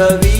యుద్ధ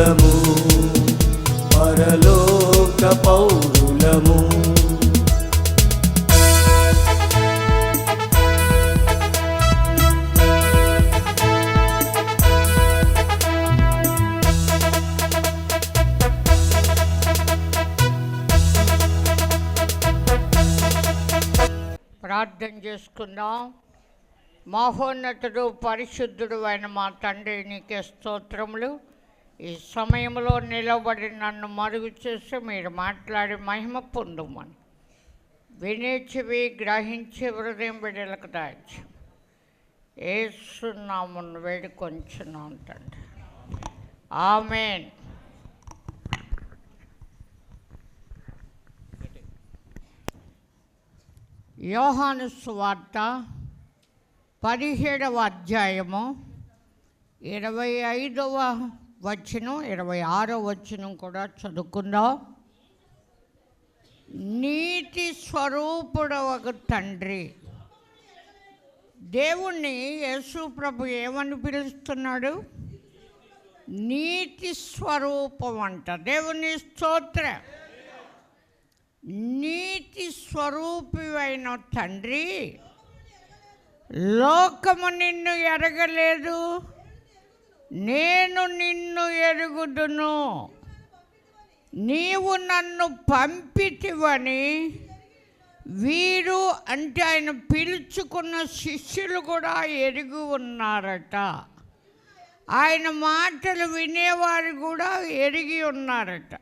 పౌరులము పరలోక పౌరులము. ప్రార్థన చేసుకుందాం. మహోన్నతుడు పరిశుద్ధుడు అయిన మా తండ్రి నీకే స్తోత్రములు. ఈ సమయంలో నిలబడి నన్ను మరుగు చేసి మీరు మాట్లాడి మహిమ పొందుమని. వినేచివి గ్రహించి హృదయం బిడ్డలకు దాచి ఏసునామును వేడుకొంచున్నాం తండ్రి. ఆమెన్. యోహాను సువార్త పదిహేడవ అధ్యాయము ఇరవై ఐదవ వచ్చినం ఇరవై ఆరో వచ్చినం కూడా చదువుకుందాం. నీతి స్వరూపుడవ తండ్రి. దేవుణ్ణి యేసు ప్రభు ఏమని పిలుస్తున్నాడు? నీతి స్వరూపం అంట. దేవుని స్తోత్ర. నీతి స్వరూపివైన తండ్రి లోకము నిన్ను ఎరగలేదు. నేను నిన్ను ఎరుగుదును. నీవు నన్ను పంపితివని వీరు అంటే ఆయన పిలుచుకున్న శిష్యులు కూడా ఎరిగి ఉన్నారట. ఆయన మాటలు వినేవారు కూడా ఎరిగి ఉన్నారట.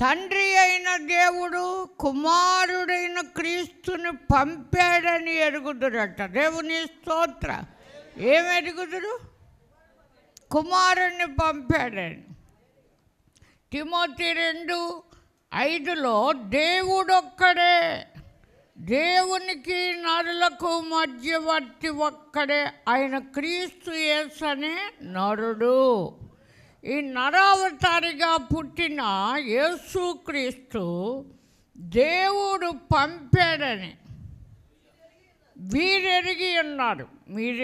తండ్రి అయిన దేవుడు కుమారుడైన క్రీస్తుని పంపాడని ఎరుగుదురట. దేవుని స్తోత్ర. ఏం ఎరుగుదురు? కుమారుణ్ణి పంపాడని తిమోతి రెండు ఐదులో దేవుడొక్కడే. దేవునికి నరులకు మధ్యవర్తి ఒక్కడే. ఆయన క్రీస్తు యేసనే నరుడు. ఈ నరావతారిగా పుట్టిన యేసుక్రీస్తు దేవుడు పంపాడని. వీరెరిగి ఉన్నారు. మీరు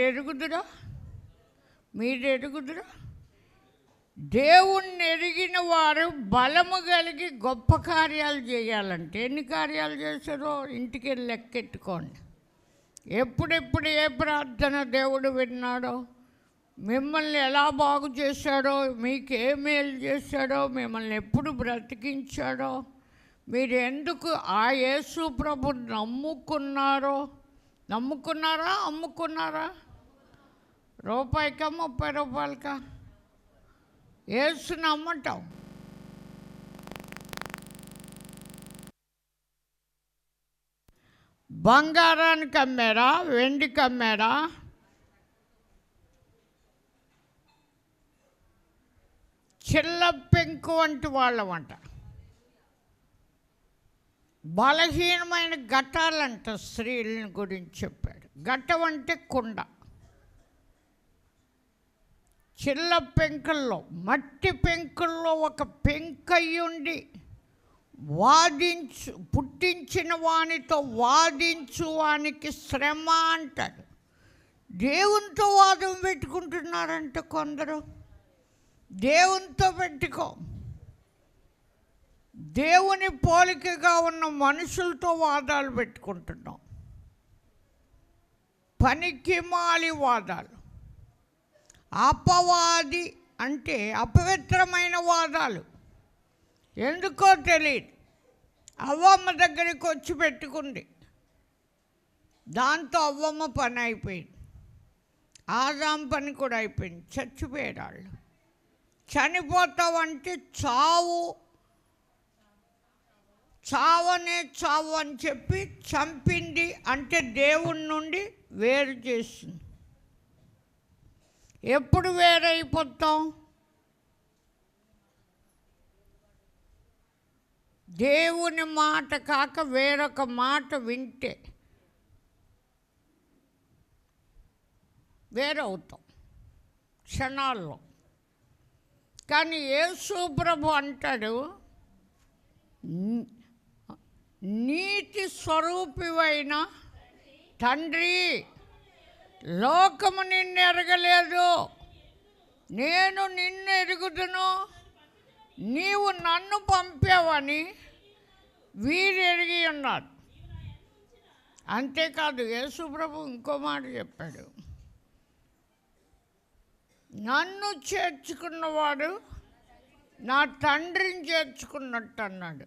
మీరు ఎరుగుదురా దేవుణ్ణి ఎరిగిన వారు బలము కలిగి గొప్ప కార్యాలు చేయాలంటే ఎన్ని కార్యాలు చేశారో ఇంటికి లెక్కెట్టుకోండి. ఎప్పుడెప్పుడు ఏ ప్రార్థన దేవుడు విన్నాడో మిమ్మల్ని ఎలా బాగు చేశాడో మీకు ఏ మేలు చేశాడో మిమ్మల్ని ఎప్పుడు బ్రతికించాడో మీరు ఎందుకు ఆ యేసు ప్రభు నమ్ముకున్నారో నమ్ముకున్నారా అమ్ముకున్నారా? రూపాయికా ముప్పై రూపాయలకా యేసు నమ్మటం. బంగారానికి అమ్మారా వెండికి అమ్మారా చిల్ల పెంకు వంటి వాళ్ళమంట. బలహీనమైన ఘటాలంట స్త్రీలని గురించి చెప్పాడు. ఘటం అంటే కుండ. చిల్ల పెంకుల్లో మట్టి పెంకుల్లో ఒక పెంకయ్యుండి వాదించు పుట్టించిన వానితో వాదించు వానికి శ్రమ అంటాడు దేవునితో వాదం పెట్టుకుంటున్నారంట కొందరు. దేవునితో పెట్టుకో. దేవుని పోలికగా ఉన్న మనుషులతో వాదాలు పెట్టుకుంటున్నాం. పనికి మాలి వాదాలు. అపవాది అంటే అపవిత్రమైన వాదాలు. ఎందుకో తెలియదు అవ్వమ్మ దగ్గరికి వచ్చి పెట్టుకుంది. దాంతో అవ్వమ్మ పని అయిపోయింది. ఆదాం పని కూడా అయిపోయింది. చచ్చిపోయారు వాళ్ళు చనిపోతావంటే చావు. చావనే చావు అని చెప్పి చంపింది అంటే దేవుడి నుండి వేరు చేసింది. ఎప్పుడు వేరైపోతాం? దేవుని మాట కాక వేరొక మాట వింటే వేరవుతాం క్షణాల్లో. కానీ యేసు ప్రభు అంటాడు నీతి స్వరూపివైన తండ్రి లోకము నిన్ను ఎరగలేదు. నేను నిన్ను ఎరుగుదును. నీవు నన్ను పంపావని వీరు ఎరిగి ఉన్నారు అంతేకాదు యేసుప్రభు ఇంకో మాట చెప్పాడు. నన్ను చేర్చుకున్నవాడు నా తండ్రిని చేర్చుకున్నట్టు అన్నాడు.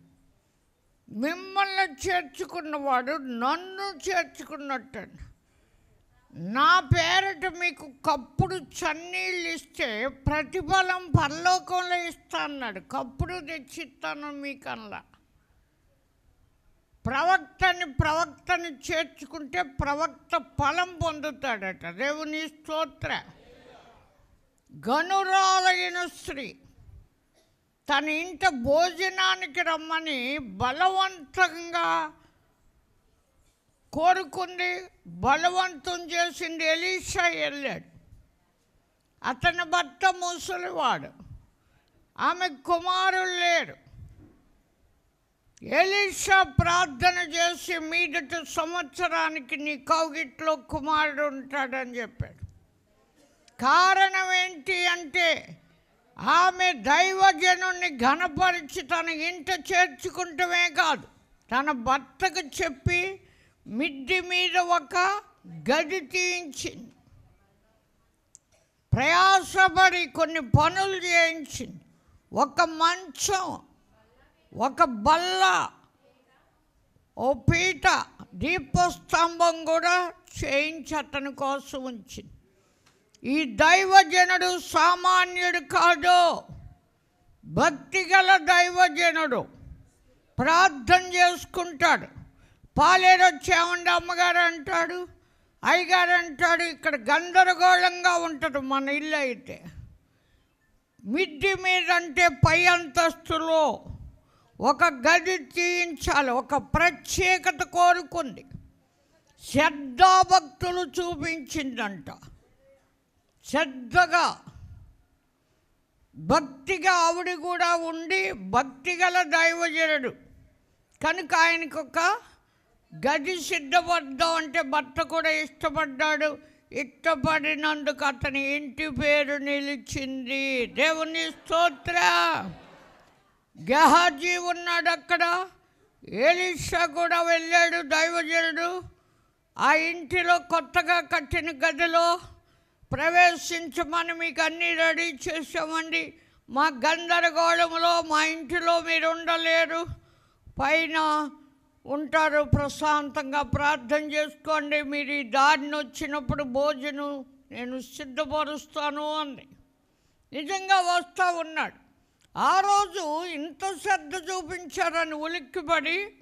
మిమ్మల్ని చేర్చుకున్నవాడు నన్ను చేర్చుకున్నట్టు అన్నాడు. నా పేరట మీకు కప్పుడు చన్నీళ్ళు ఇస్తే ప్రతిఫలం పరలోకంలో ఇస్తా అన్నాడు. కప్పుడు తెచ్చిస్తాను మీకు అలా ప్రవక్తని ప్రవక్తని చేర్చుకుంటే ప్రవక్త ఫలం పొందుతాడట. దేవుని స్తోత్ర. గనురాలైన స్త్రీ తన ఇంట భోజనానికి రమ్మని బలవంతంగా కోరుకుంది బలవంతం చేసింది ఎలీషా వెళ్ళాడు. అతని భర్త ముసలివాడు. ఆమె కుమారులు లేరు. ఎలీషా ప్రార్థన చేసి మీదట సంవత్సరానికి నీ కౌగిట్లో కుమారుడు ఉంటాడని చెప్పాడు. కారణం ఏంటి అంటే ఆమె దైవజనుణ్ణి ఘనపరిచి తన ఇంట చేర్చుకుంటమే కాదు తన భర్తకు చెప్పి మిద్ది మీద ఒక గది తీయించింది. ప్రయాసపడి కొన్ని పనులు చేయించింది. ఒక మంచం ఒక బల్ల ఓ పీట దీపస్తంభం కూడా చేయించి అతని కోసం ఉంచింది. ఈ దైవజనుడు సామాన్యుడు కాదు భక్తిగల దైవజనుడు ప్రార్థన చేసుకుంటాడు. పాలేరు వచ్చామండి అమ్మగారు అంటాడు అయ్యగారు అంటాడు ఇక్కడ గందరగోళంగా ఉంటుంది మన ఇల్లు అయితే. మిద్ది మీద అంటే పై అంతస్తులో ఒక గది తీయించాలి ఒక ప్రత్యేకత కోరుకుంది. శ్రద్ధాభక్తులు చూపించిందంట. శ్రద్ధగా భక్తిగా ఆవిడ కూడా ఉండి భక్తిగల దైవజనుడు. కనుక ఆయనకు ఒక గది సిద్ధపడ్డం అంటే భర్త కూడా ఇష్టపడ్డాడు. ఇష్టపడినందుకు అతని ఇంటి పేరు నిలిచింది. దేవుని స్తోత్ర. గెహాజీ ఉన్నాడు అక్కడ. ఏలిషా కూడా వెళ్ళాడు దైవజనుడు. ఆ ఇంటిలో కొత్తగా కట్టిన గదిలో ప్రవేశించమని మీకు అన్నీ రెడీ చేసామండి మా గందరగోళంలో మా ఇంటిలో మీరు ఉండలేరు. పైన ఉంటారు. ప్రశాంతంగా ప్రార్థన చేసుకోండి. మీరు ఈ దారిని వచ్చినప్పుడు భోజనం నేను సిద్ధపరుస్తాను అంది. నిజంగా వస్తూ ఉన్నాడు. ఆ రోజు ఇంత శ్రద్ధ చూపించారని ఉలిక్కిపడి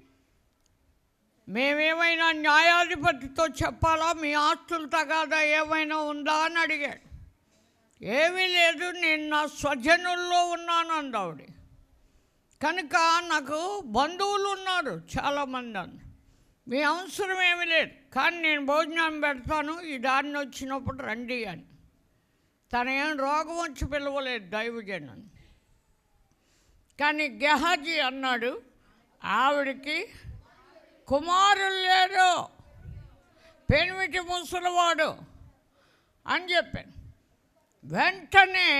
మేమేమైనా న్యాయాధిపతితో చెప్పాలా? మీ ఆస్తులు తగాదా ఏమైనా ఉందా అని అడిగాడు. ఏమీ లేదు. నేను నా స్వజనుల్లో ఉన్నాను అందావిడ కనుక నాకు బంధువులు ఉన్నారు చాలామంది. అంది మీ అవసరం ఏమీ లేదు. కానీ నేను భోజనం పెడతాను ఈ దారిని వచ్చినప్పుడు రండి అని. తన ఏం రోగం వచ్చి పిలవలేదు దైవజనని కానీ గెహాజీ అన్నాడు ఆవిడకి కుమారులు లేరు పెనిమిటి ముసలివాడు అని చెప్పాను. వెంటనే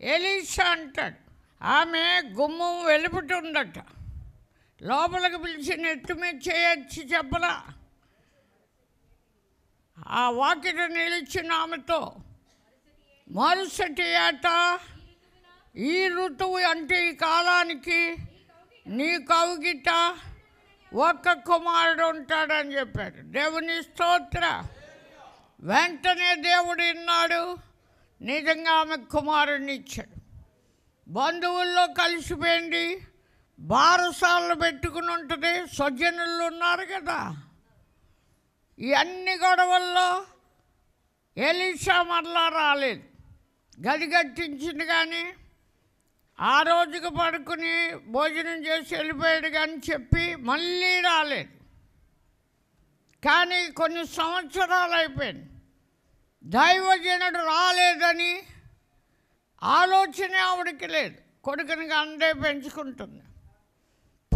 ఎలీషా అంటాడు ఆమె గుమ్మం వెలుపుతుందట. లోపలికి పిలిచి నెట్టు మీద చేయొచ్చి చెప్పలా? ఆ వాకిట నిలిచిన ఆమెతో మరుసటి ఏట ఈ ఋతువు అంటే ఈ కాలానికి నీ కవుగిట ఒక్క కుమారుడు ఉంటాడని చెప్పాడు. దేవుని స్తోత్ర. వెంటనే దేవుడు విన్నాడు నిజంగా ఆమె కుమారుడిని ఇచ్చాడు. బంధువుల్లో కలిసిపోయింది బారసాలను పెట్టుకుని ఉంటుంది స్వజనులు ఉన్నారు కదా. ఈ అన్ని గొడవల్లో ఎలీషా మరలా రాలేదు. గదిగట్టించింది కానీ ఆ రోజుకి పడుకుని భోజనం చేసి వెళ్ళిపోయాడు కానీ చెప్పి మళ్ళీ రాలేదు. కానీ కొన్ని సంవత్సరాలు అయిపోయింది. దైవజనుడు రాలేదని ఆలోచన ఆవిడకి లేదు. కొడుకుని అందే పెంచుకుంటుంది.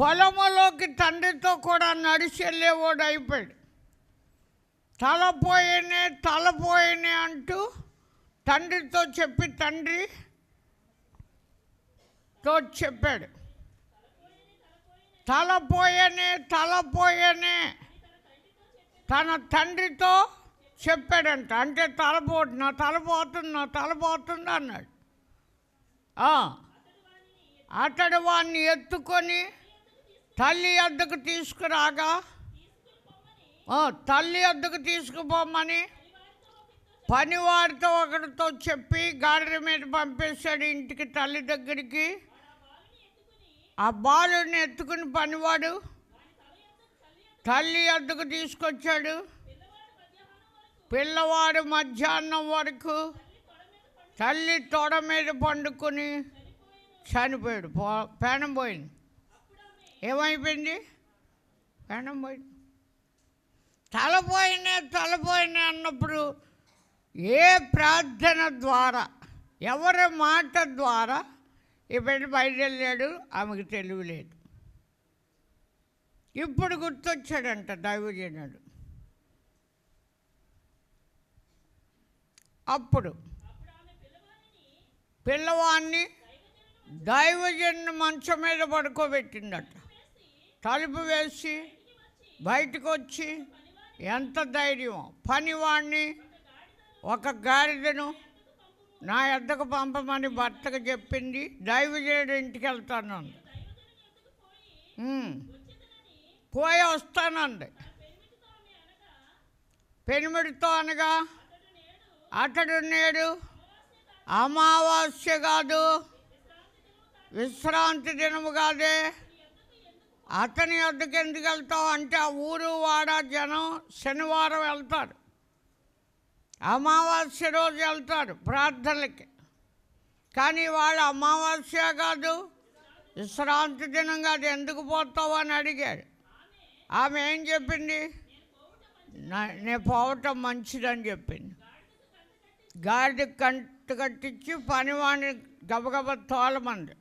పొలములోకి తండ్రితో కూడా నడిచి వెళ్ళేవాడు అయిపోయాడు. తలపోయినే తలపోయినే అంటూ తండ్రితో చెప్పి తండ్రి తో చెప్పాడు. తలపోయనే తలపోయనే తన తండ్రితో చెప్పాడంట. అంటే తలపోటు నా తలపోతుంది నా తలపోతుంది అన్నాడు. అతడు వాడిని ఎత్తుకొని తల్లి అద్దకు తీసుకురాగా తల్లి అద్దకు తీసుకుపోమని పనివాడితో ఒకరితో చెప్పి గాడిద మీద పంపేశాడు ఇంటికి తల్లి దగ్గరికి. ఆ బాలుని ఎత్తుకుని పనివాడు తల్లి అద్దకు తీసుకొచ్చాడు. పిల్లవాడు మధ్యాహ్నం వరకు తల్లి తోడ మీద పండుకొని చనిపోయాడు. పో పేణం పోయింది. ఏమైపోయింది? పేనం పోయింది. తలపోయినా తలపోయినా అన్నప్పుడు ఏ ప్రార్థన ద్వారా ఎవరి మాట ద్వారా ఈ బిడ్డ బయలుదేరాడు? ఆమెకు తెలియలేదు ఇప్పుడు గుర్తొచ్చాడంట దైవజనుడు. అప్పుడు పిల్లవాడిని దైవజన్ మంచం మీద పడుకోబెట్టిందట. తలుపు వేసి బయటకు వచ్చి ఎంత ధైర్యం పనివాణ్ణి ఒక గాడిదను నా ఎద్దకు పంపమని భర్తకు చెప్పింది. దైవజనుడు ఇంటికి వెళ్తానంది. పోయి వస్తానండి పెనిమిడితో అనగా అతడు నేడు అమావాస్య కాదు విశ్రాంతి దినము కాదే. అతని వద్దకు ఎందుకు వెళ్తావు అంటే ఆ ఊరు వాడ జనం శనివారం వెళ్తారు. అమావాస్య రోజు వెళ్తారు ప్రార్థనలకి. కానీ వాళ్ళు అమావాస్య కాదు విశ్రాంతి దినం కాదు ఎందుకు పోతావు అని అడిగాడు ఆమె ఏం చెప్పింది? నా- నేను పోవటం మంచిదని చెప్పింది. గాడిద కంట కట్టించి పనివాడిని గబగబ తోలమంది.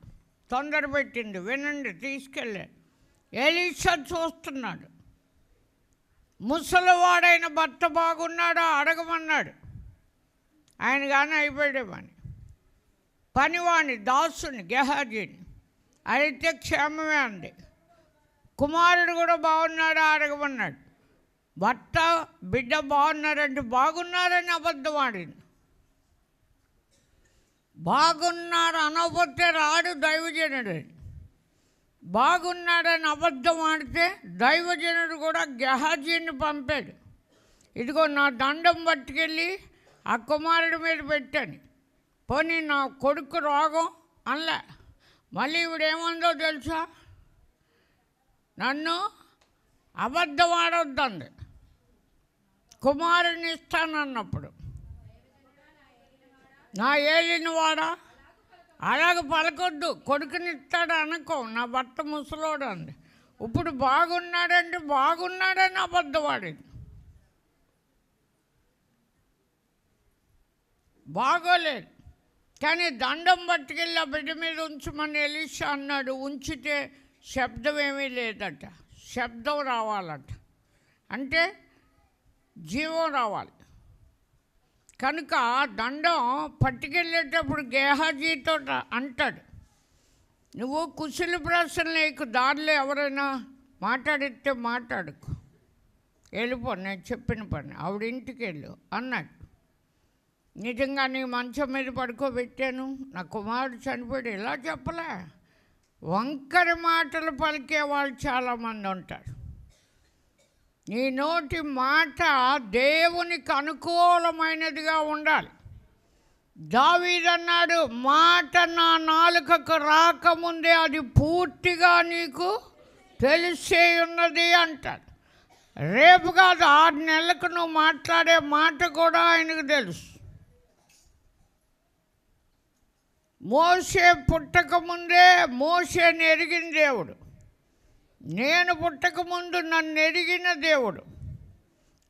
తొందర పెట్టింది. వినండి తీసుకెళ్ళాడు ఎలీషా చూస్తున్నాడు. ముసలివాడైన భర్త బాగున్నాడా? అడగమన్నాడు. ఆయన కానీ అయిపోయాడేమని. పనివాణి దాసుని గెహాజీని. అయితే క్షేమమే అంది. కుమారుడు కూడా బాగున్నాడా? అడగమన్నాడు. భర్త బిడ్డ బాగున్నారంటే బాగున్నారని అబద్ధం ఆడింది. బాగున్నారు అనకపోతే రాడు దైవజనుడు. బాగున్నాడని అబద్ధం ఆడితే దైవజనుడు కూడా గెహాజీని పంపాడు. ఇదిగో నా దండం పట్టుకెళ్ళి ఆ కుమారుడి మీద పెట్టాను. పోనీ నా కొడుకు రోగం అనలే. మళ్ళీ ఇవిడేమందో తెలుసా? నన్ను అబద్ధం ఆడొద్దంది. కుమారుని ఇస్తానన్నప్పుడు. నా ఏలినవాడా? అలాగ పలకొద్దు. కొడుకునిస్తాడు అనుకో. నా భర్త ముసలోడు అండి ఇప్పుడు బాగున్నాడంటే బాగున్నాడని అబద్ధం బాగోలేదు. కానీ దండం పట్టుకెళ్ళి ఆ బిడ్డ మీద ఉంచమని ఎలిషా అన్నాడు. ఉంచితే శబ్దం ఏమీ లేదట. శబ్దం రావాలట. అంటే జీవం రావాలి. కనుక దండం పట్టుకెళ్ళేటప్పుడు గేహాజీతో అంటాడు. నువ్వు కుశల ప్రశ్న నీకు దారిలో ఎవరైనా మాట్లాడితే మాట్లాడుకు. వెళ్ళిపో నేను చెప్పిన పని. ఆవిడ ఇంటికి వెళ్ళు అన్నాడు. నిజంగా నీ మంచం మీద పడుకోబెట్టాను. నా కుమారుడు చనిపోయాడు. ఇలా చెప్పలే? వంకర మాటలు పలికే వాళ్ళు చాలామంది ఉంటారు. నీ నోటి మాట దేవునికి అనుకూలమైనదిగా ఉండాలి. దావీదన్నాడు మాట నా నాలుకకు రాకముందే అది పూర్తిగా నీకు తెలిసే ఉన్నది అంటాడు. రేపు కాదు ఆరు నెలలకు నువ్వు మాట్లాడే మాట కూడా ఆయనకు తెలుసు. మోసే పుట్టకముందే మోసేని ఎరిగిన దేవుడు. నేను పుట్టకముందు నన్ను ఎరిగిన దేవుడు.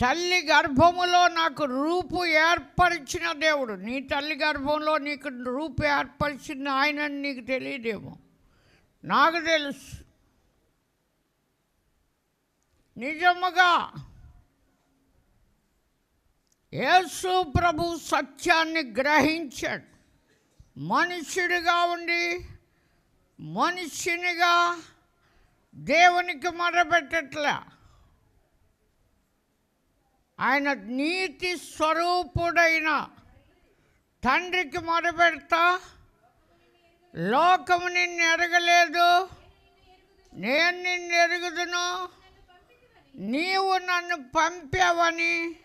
తల్లి గర్భములో నాకు రూపు ఏర్పరిచిన దేవుడు. నీ తల్లి గర్భంలో నీకు రూపు ఏర్పరిచిన ఆయనని నీకు తెలియదేమో. నాకు తెలుసు. నిజముగా యేసు ప్రభు సత్యాన్ని గ్రహించాడు. మనుషుడిగా ఉండి మనిషినిగా దేవునికి మొరబెట్టట్లే ఆయన నీతి స్వరూపుడైన తండ్రికి మొరబెడతా లోకము నిన్ను ఎరగలేదు. నేను నిన్ను ఎరుగుదును. నీవు నన్ను పంపావని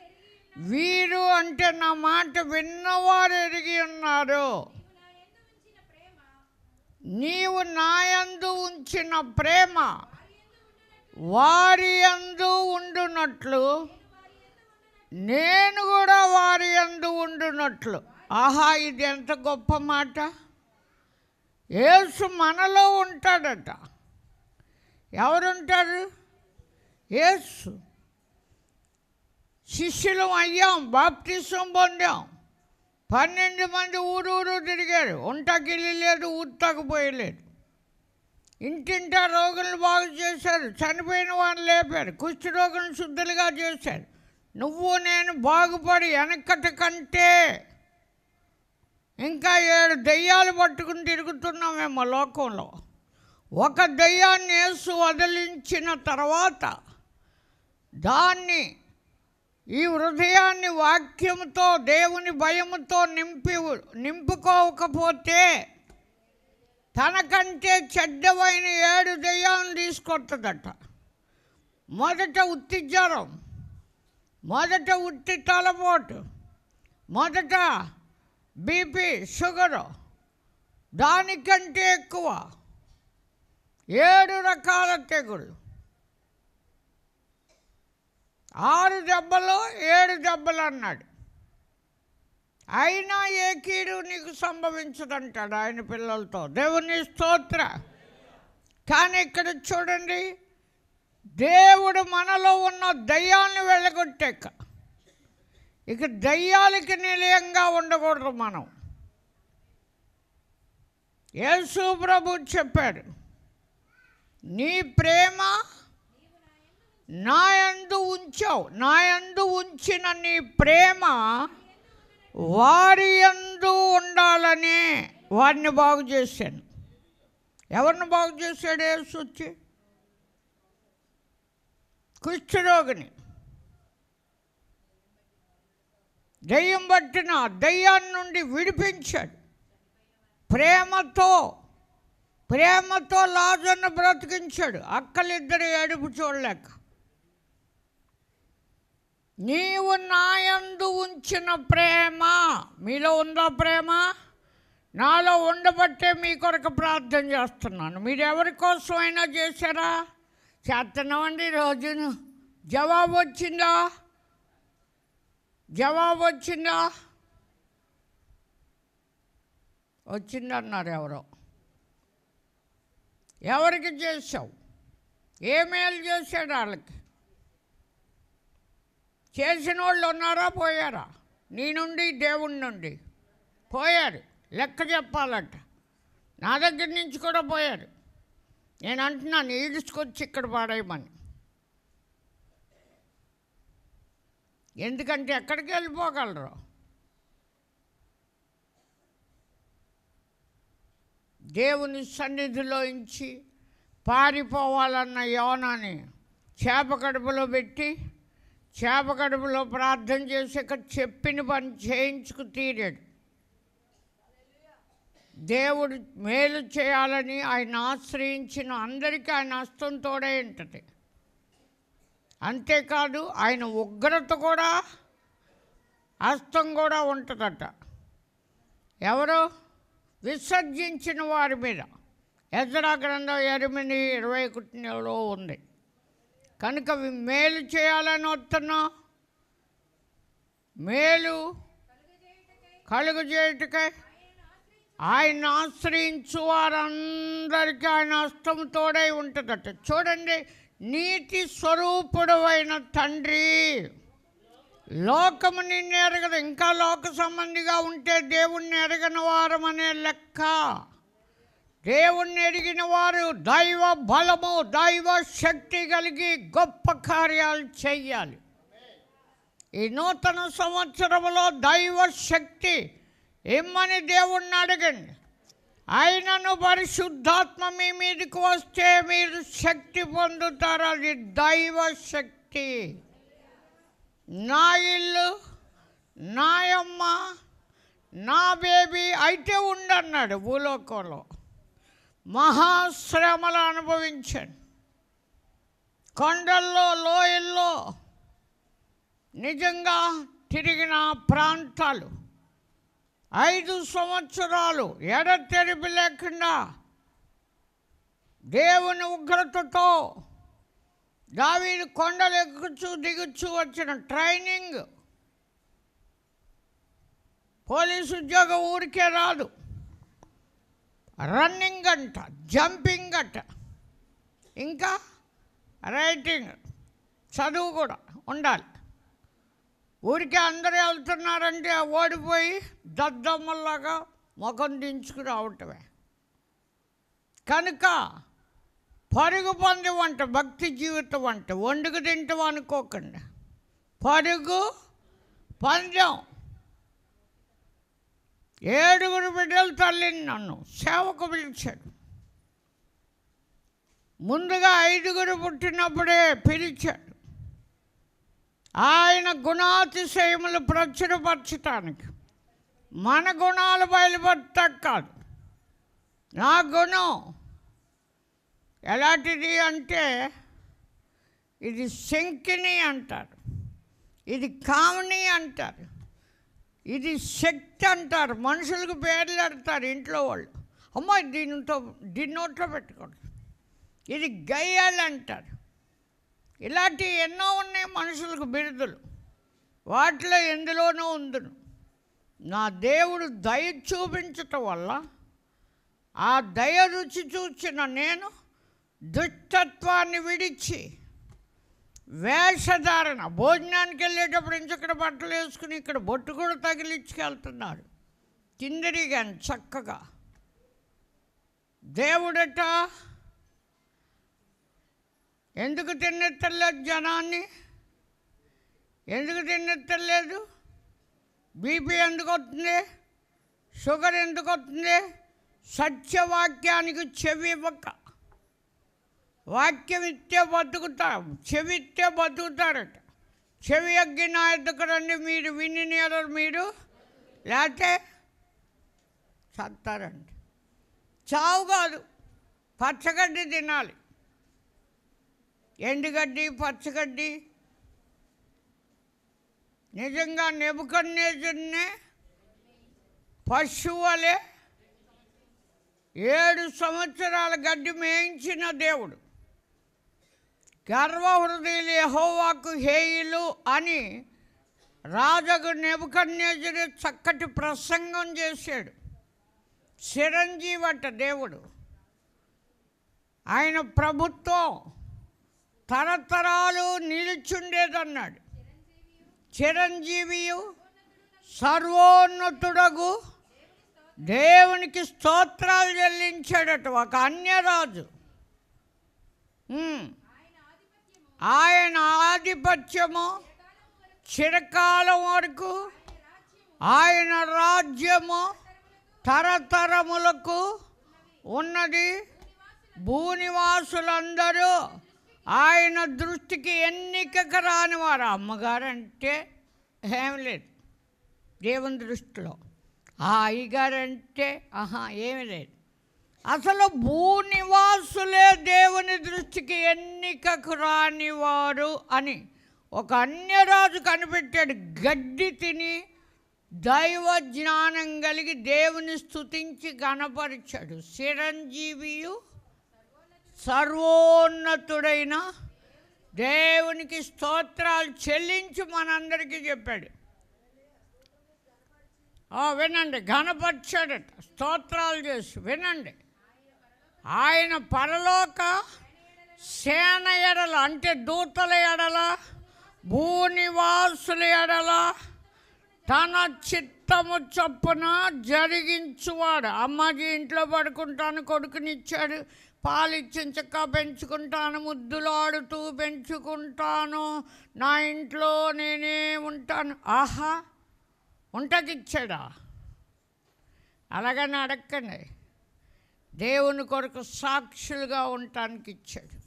వీరు అంటే నా మాట విన్నవారు ఎరిగి ఉన్నారు. నీవు నాయందు ఉంచిన ప్రేమ వారి యందు ఉండునట్లు నేను కూడా వారి యందు ఉండునట్లు. ఆహా ఇది ఎంత గొప్ప మాట. యేసు మనలో ఉంటాడట. ఎవరుంటారు? యేసు. శిష్యులం అయ్యాం బాప్తిసం పొందాం. పన్నెండు మంది ఊరు ఊరు తిరిగారు. ఉంటకిల్లి లేదు ఊత్తకపోయలేదు ఇంటింటా రోగులను బాగు చేశారు. చనిపోయిన వాళ్ళు లేపారు. కుష్టి రోగులను శుద్ధులుగా చేశారు. నువ్వు నేను బాగుపడి వెనకట కంటే ఇంకా ఏడు దెయ్యాలు పట్టుకుని తిరుగుతున్నామేమో లోకంలో. ఒక దెయ్యాన్ని వేసు వదిలించిన తర్వాత దాన్ని ఈ హృదయాన్ని వాక్యముతో దేవుని భయముతో నింపి నింపుకోకపోతే తనకంటే చెడ్డవైన ఏడు దెయ్యాలను తీసుకొస్తుందట మొదట ఉత్తి జ్వరం మొదట ఉత్తి తలపోటు మొదట బీపీ షుగరు దానికంటే ఎక్కువ. ఏడు రకాల తెగుళ్ళు. ఆరు దెబ్బలు ఏడు దెబ్బలు అన్నాడు. అయినా ఏ కీడు నీకు సంభవించదంటాడు ఆయన పిల్లలతో. దేవుని స్తోత్ర. కానీ ఇక్కడ చూడండి దేవుడు మనలో ఉన్న దయ్యాన్ని వెళ్ళగొట్టాక ఇక దయ్యాలకి నిలయంగా ఉండకూడదు మనం. యేసు ప్రభు చెప్పాడు నీ ప్రేమ నాయందు ఉంచావు నాయందు ఉంచిన నీ ప్రేమ వారి యందు ఉండాలని వారిని బాగు చేశాను. ఎవరిని బాగు చేశాడు ఏసు వచ్చి? కుష్ఠరోగిని దయ్యం పట్టిన దయ్యాన్ని నుండి విడిపించాడు. ప్రేమతో ప్రేమతో లాజను బ్రతికించాడు. అక్కలిద్దరు ఏడుపు చూడలేక. నీవు నాయందు ఉంచిన ప్రేమ మీలో ఉందా ప్రేమ? నాలో ఉండబట్టే మీ కొరకు ప్రార్థన చేస్తున్నాను. మీరు ఎవరి కోసమైనా చేశారా? చేస్తున్నామండి రోజును. జవాబు వచ్చిందా? జవాబు వచ్చిందా? వచ్చిందన్నారు ఎవరో. ఎవరికి చేసావు ఏ మేలు చేశాడు వాళ్ళకి? చేసిన వాళ్ళు ఉన్నారా? పోయారా? నీ నుండి దేవుడి నుండి. పోయారు. లెక్క చెప్పాలంట. నా దగ్గర నుంచి కూడా పోయారు. నేను అంటున్నాను ఈడ్చుకొచ్చి ఇక్కడ పాడేయమని. ఎందుకంటే ఎక్కడికి వెళ్ళిపోగలరు? దేవుని సన్నిధిలో ఇంచి పారిపోవాలన్న యోనాని చేప కడుపులో పెట్టి చేప కడుపులో ప్రార్థన చేసాక చెప్పిన పని చేయించుకు తీరాడు. దేవుడు మేలు చేయాలని ఆయన ఆశ్రయించిన అందరికీ ఆయన హస్తం తోడే ఉంటుంది. అంతేకాదు ఆయన ఉగ్రత కూడా హస్తం కూడా ఉంటుందట. ఎవరు? విసర్జించిన వారి మీద. ఎజరా గ్రంథం ఎనిమిది ఇరవై ఒకటిలో ఉంది. కనుక మేలు చేయాలని వస్తున్నా మేలు కలుగు చేయటకై ఆయన ఆశ్రయించు వారందరికీ ఆయన అష్టం తోడై ఉంటుందట. చూడండి నీతి స్వరూపుడమైన తండ్రి. లోకము నిన్ను ఎరగదు. ఇంకా లోక సంబంధిగా ఉంటే దేవుణ్ణి ఎరగని వారం అనే లెక్క. దేవుణ్ణి ఎరిగిన వారు దైవ బలము దైవ శక్తి కలిగి గొప్ప కార్యాలు చెయ్యాలి ఈ నూతన సంవత్సరంలో దైవ శక్తి ఇమ్మని దేవుణ్ణి అడగండి. ఆయనను పరిశుద్ధాత్మ మీ మీదకి వస్తే మీరు శక్తి పొందుతారు. అది దైవ శక్తి. నా ఇల్లు నాయమ్మ నా బేబీ అయితే ఉండన్నాడు భూలోకంలో. మహాశ్రమలు అనుభవించాడు. కొండల్లో లోయల్లో నిజంగా తిరిగిన ప్రాంతాలు. ఐదు సంవత్సరాలు ఎడతెరిపి లేకుండా దేవుని ఉగ్రతతో దావీదు కొండలు ఎక్కుచు దిగుచు వచ్చిన ట్రైనింగ్. పోలీసు ఉద్యోగం ఊరికే రాదు. రన్నింగ్ అంట జంపింగ్ అంట. ఇంకా రైటింగ్ చదువు కూడా ఉండాలి. ఊరికే అందరూ వెళ్తున్నారంటే ఓడిపోయి దద్దమ్మల్లాగా ముఖం దించుకు రావటమే. కనుక పరుగు పంది వంట భక్తి జీవితం వంట వండుకు తింటాం అనుకోకండి. పరుగు పందెం ఏడుగురు బిడ్డలు తల్లిని నన్ను సేవకు పిలిచాడు. ముందుగా ఐదుగురు పుట్టినప్పుడే పిలిచాడు. ఆయన గుణాతిశయములు ప్రచురపరచటానికి మన గుణాలు బయలుపడటం కాదు నా గుణం ఎలాంటిది అంటే ఇది శంకిని అంటారు. ఇది కామని అంటారు. ఇది శక్తి అంటారు. మనుషులకు పేర్లు పెడతారు ఇంట్లో వాళ్ళు. అమ్మ దీనితో దీని నోట్లో పెట్టుకోండి. ఇది గయ్యాలు అంటారు. ఇలాంటి ఎన్నో ఉన్నాయి మనుషులకు బిరుదులు. వాటిలో ఎందులోనూ ఉందును. నా దేవుడు దయ చూపించటం వల్ల ఆ దయ రుచి చూచిన నేను దుష్టత్వాన్ని విడిచి వేషధారణ. భోజనానికి వెళ్ళేటప్పుడు ఇంచక్కడ బట్టలు వేసుకుని ఇక్కడ బొట్టు కూడా తగిలించుకెళ్తున్నాడు. కిందరిగాను చక్కగా. దేవుడట ఎందుకు తిన్నెత్తలేదు జనాన్ని? ఎందుకు తిన్నెత్తలేదు? బీపీ ఎందుకు వస్తుంది? షుగర్ ఎందుకు వస్తుంది? సత్యవాక్యానికి చెవి ఇవ్వక. వాక్యం ఇచ్చే బతుకుతారు చెవి ఇచ్చే బతుకుతారట చెవి అగ్గిన ఎదుకరండి మీరు విని నేరరు మీరు. లేకపోతే చస్తారండి చావు కాదు పచ్చగడ్డి తినాలి. ఎండుగడ్డి పచ్చగడ్డి. నిజంగా నెబుకన్నేజన్నే పశువు పశువులే ఏడు సంవత్సరాల గడ్డి మేయించిన దేవుడు. గర్వహృదయులు యహోవాకు హేయులు అని రాజగు నెబుకన్యజుడు చక్కటి ప్రసంగం చేశాడు. చిరంజీవి అట దేవుడు. ఆయన ప్రభుత్వం తరతరాలు నిలిచుండేదన్నాడు. చిరంజీవియు సర్వోన్నతుడగు దేవునికి స్తోత్రాలు చెల్లించాడట ఒక అన్యరాజు. ఆయన ఆధిపత్యము చిరకాలం వరకు ఆయన రాజ్యము తరతరములకు ఉన్నది. భూనివాసులందరూ ఆయన దృష్టికి ఎన్నికకు రానివారు. అమ్మగారంటే ఏం లేదు. దేవుని దృష్టిలో. ఆ అయ్యగారంటే ఆహా ఏమి లేదు. అసలు భూనివాసులే దేవుని దృష్టికి ఎన్నికకు రానివారు అని ఒక అన్యరాజు కనిపెట్టాడు. గడ్డి తిని దైవ జ్ఞానం కలిగి దేవుని స్థుతించి గణపరిచాడు చిరంజీవియు సర్వోన్నతుడైన దేవునికి స్తోత్రాలు చెల్లించి మనందరికీ చెప్పాడు. వినండి ఘనపరిచాడట స్తోత్రాలు చేసి వినండి. ఆయన పరలోక సేన ఎడల అంటే దూతల ఎడల భూనివాసుల ఎడల తన చిత్తము చొప్పున జరిగించువాడు. అమ్మాజీ ఇంట్లో పడుకుంటాను కొడుకునిచ్చాడు పాలిచ్చించక పెంచుకుంటాను ముద్దులాడుతూ పెంచుకుంటాను నా ఇంట్లో నేనే ఉంటాను. ఆహా ఉంటకిచ్చాడా? అలాగని అడక్కండి దేవుని కొరకు సాక్షులుగా ఉండటానికి ఇచ్చాడు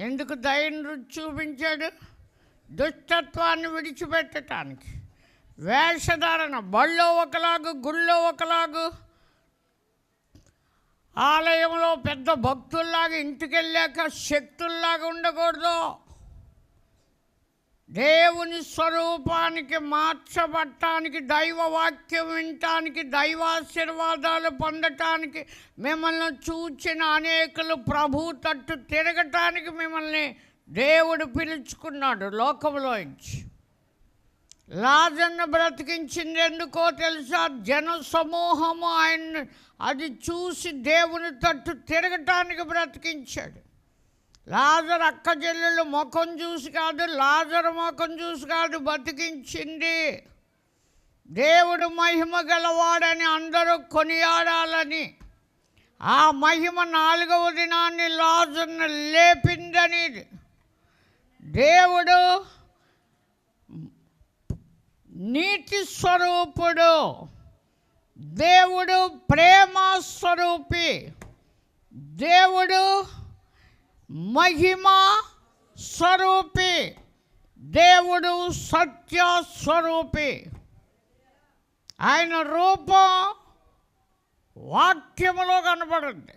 ఎందుకు దయను చూపించాడు? దుష్టత్వాన్ని విడిచిపెట్టడానికి వేషధారణ బళ్ళో ఒకలాగు గుళ్ళో ఒకలాగు. ఆలయంలో పెద్ద భక్తుల్లాగా ఇంటికి వెళ్ళాక శక్తుల్లాగా ఉండకూడదు. దేవుని స్వరూపానికి మార్చబట్టానికి దైవ వాక్యం వినటానికి దైవాశీర్వాదాలు పొందటానికి మిమ్మల్ని చూచిన అనేకులు ప్రభు తట్టు తిరగటానికి మిమ్మల్ని దేవుడు పిలుచుకున్నాడు లోకంలోంచి లాజన్న బ్రతికించింది ఎందుకో తెలుసా? జన సమూహము ఆయన అది చూసి దేవుని తట్టు తిరగటానికి బ్రతికించాడు. లాజర్ అక్క చెల్లెళ్ళు ముఖం చూసి కాదు లాజర్ ముఖం చూసి కాదు బతికించింది. దేవుడు మహిమ గలవాడని అందరూ కొనియాడాలని. ఆ మహిమ నాలుగవ దినాన్ని లాజర్ను లేపిందని దేవుడు నీతి స్వరూపుడు దేవుడు ప్రేమ స్వరూపి దేవుడు మహిమ స్వరూపి దేవుడు సత్య స్వరూపి. ఆయన రూపం వాక్యములో కనబడుద్ది